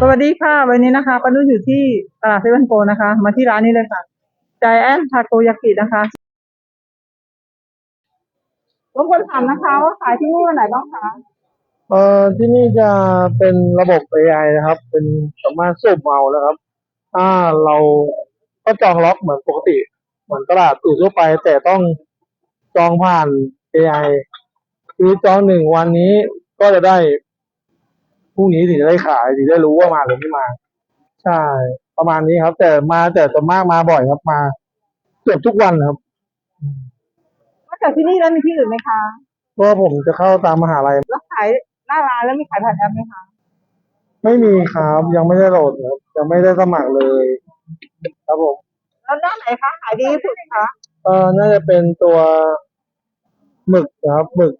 สวัสดีค่ะ วันนี้นะคะปานุ่นอยู่ที่ตลาดเซเว่นโกนะคะ มาที่ร้านนี้เลยค่ะใจแอนทาโกยากินะคะรบกวนถามนะคะว่าขายที่นี่วันไหนบ้างคะเอ่อที่นี่จะเป็นระบบ AI นะครับ เป็นสามารถสูบเอานะครับ ถ้าเราก็จองล็อกเหมือนปกติ เหมือนตลาดอื่นทั่วไป แต่ต้องจองผ่าน AI คือจองหนึ่งวันนี้ก็จะได้ พรุ่งนี้ถึงจะได้ขายถึงได้รู้ว่ามาหรือไม่มา ใช่ ประมาณนี้ครับ แต่มาแต่ส่วนมากมาบ่อยครับมาเกือบทุกวันครับนอกจากที่นี่แล้วมีที่อื่นไหมคะเพราะว่าผมจะเข้าตามมหาลัยแล้วขายหน้าร้านแล้วมีขายผ่านแอปไหมคะไม่มีครับยังไม่ได้โหลดครับยังไม่ได้สมัครเลย ครับผมแล้วหน้าไหนคะขายดีที่สุดคะเออน่าจะเป็นตัวหมึกนะครับหมึก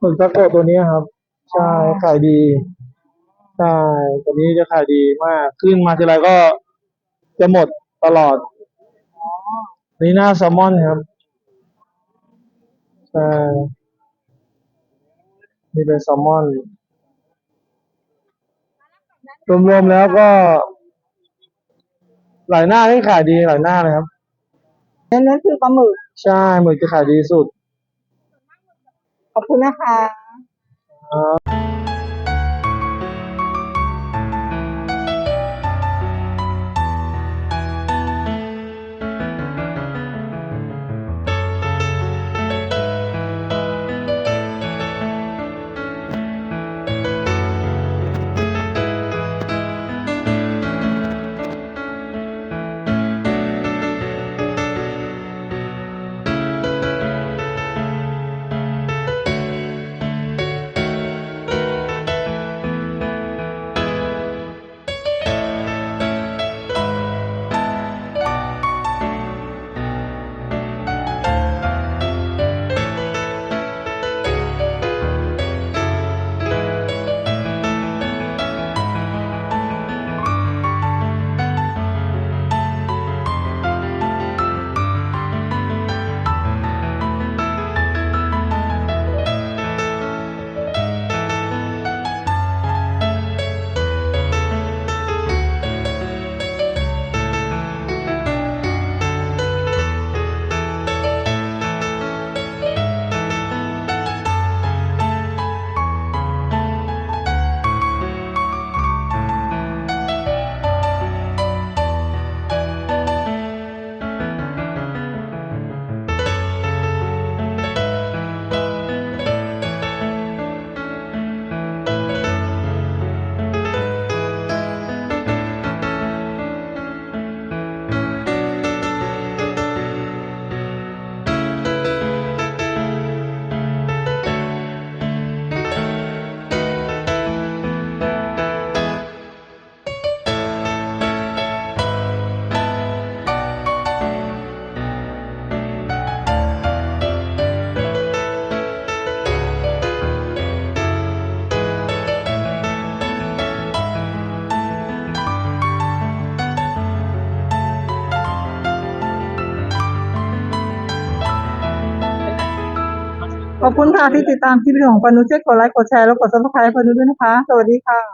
หมึกตะโกะตัวนี้ครับ ใช่ขายดีใช่ตัวนี้จะขายดีมากขึ้นมาทีไรก็จะหมดตลอดอันนี่หน้าแซลมอนครับใช่นี่เป็นแซลมอนรวมๆแล้วก็ หลายหน้าที่ขายดีหลายหน้าเลยครับเน้นๆคือปลาหมึกใช่หมึกจะขายดีสุด ขอบคุณนะคะ Uh, ขอบคุณค่ะที่ติดตามคลิปวิดีโอของปานุช่วยกดไลค์ กดแชร์ แล้วกดซับสไครต์ปานุด้วยนะคะ สวัสดีค่ะ